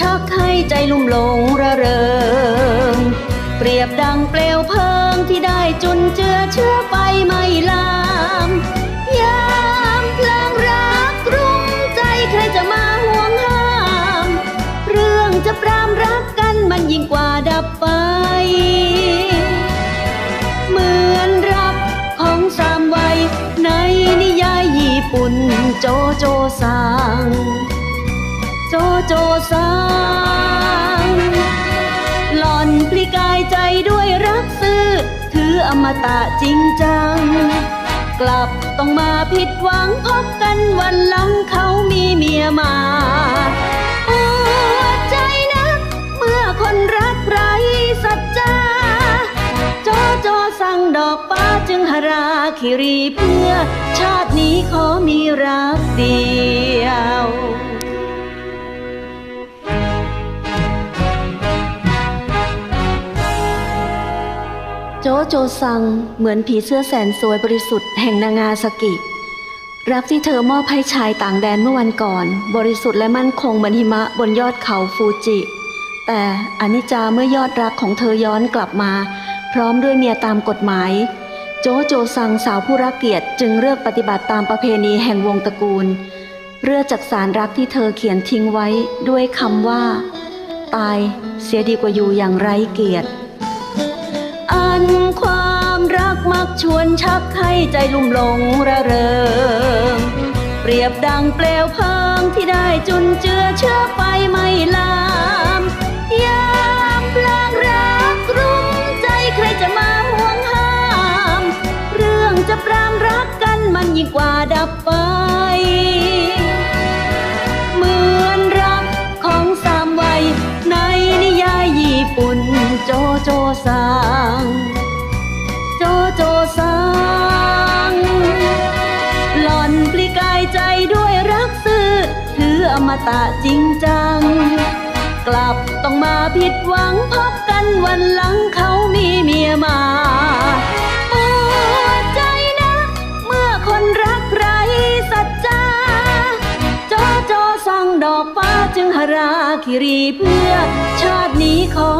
ชักให้ใจลุ่มหลงระเริง เปรียบดังเปลวเพลิงที่ได้จุนเจือเชื้อไฟไม่ลามยามเพลิงรักรุ่มใจใครจะมาห่วงห้าม เรื่องจะปรามรักกันมันยิ่งกว่าดับไฟเหมือนรับของสามวัยในนิยายญี่ปุ่นโจโจซัง โจโจซังหล่อนพลิกายใจด้วยรักซื่อ ถืออมตะจริงจัง กลับต้องมาผิดหวังพบกันวันหลังเขามีเมียมาปวดใจนะเมื่อคนรักไรสัจจาโจโจสั่งดอกฟ้าจึงหราคิรีเพื่อ ชาตินี้ขอมีรักเดียว โจโจซังเหมือนผีเสื้อแสนสวยบริสุทธิ์แห่งนางาสกิ รักที่เธอมอบให้ชายต่างแดนเมื่อวันก่อน บริสุทธิ์และมั่นคงเหมือนหิมะบนยอดเขาฟูจิ แต่อนิจจาเมื่อยอดรักของเธอย้อนกลับมา พร้อมด้วยเมียตามกฎหมาย โจโจซังสาวผู้รักเกียรติจึงเลือกปฏิบัติตามประเพณีแห่งวงตระกูล เรื่อจากสารรักที่เธอเขียนทิ้งไว้ด้วยคำว่า ตายเสียดีกว่าอยู่อย่างไร้เกียรติ นความรักมักชวนชักให้ใจลุ่มหลงระเริง เปรียบดังเปลวเพลิงที่ได้จุนเจือเชื้อไฟไม่ลามยามพลางรักรุมใจใครจะมาห่วงห้าม เรื่องจะปรามรักกันมันยิ่งกว่าดับไฟเหมือนรักของสามวัยในนิยายญี่ปุ่นโจโจซัง มตะจริงจัง กลับต้องมาผิดหวังพบกันวันหลังเขามีเมียมาปวดใจนะ เมื่อคนรักไรสัจจาจอจสั่งดอกฟ้าจึงหราคิรีเพื่อชาตินี้ขอ